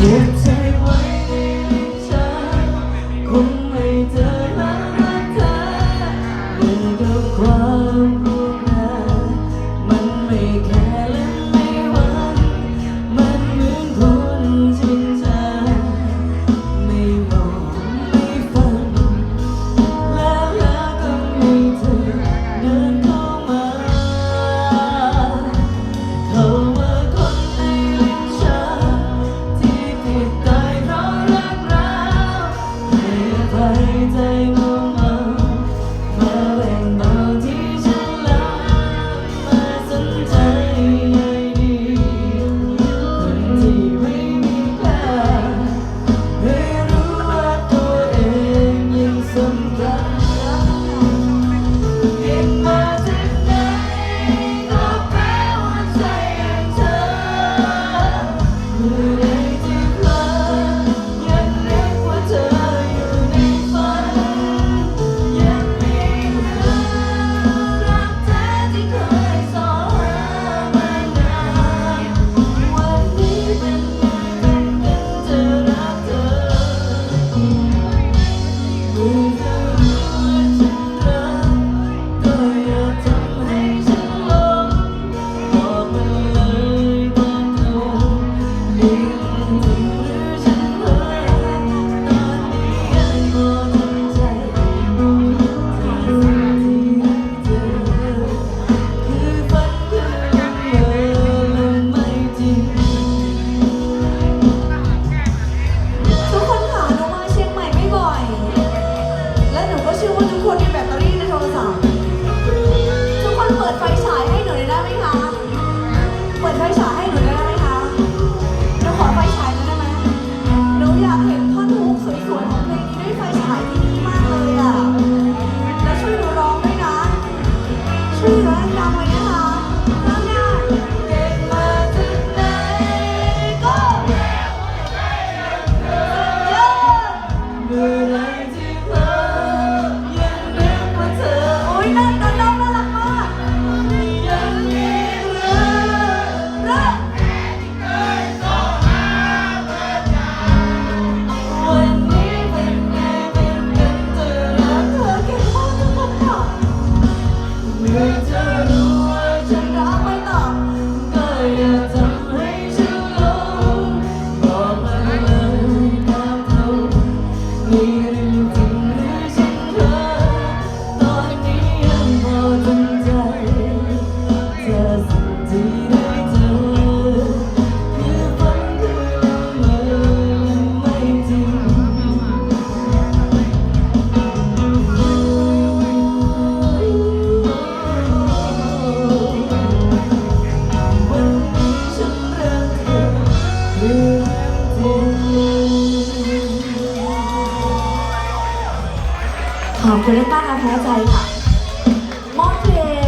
You'll take 어, 채워줘 ขอบคุณและต้อแท้ใจค่ะมอบเพลง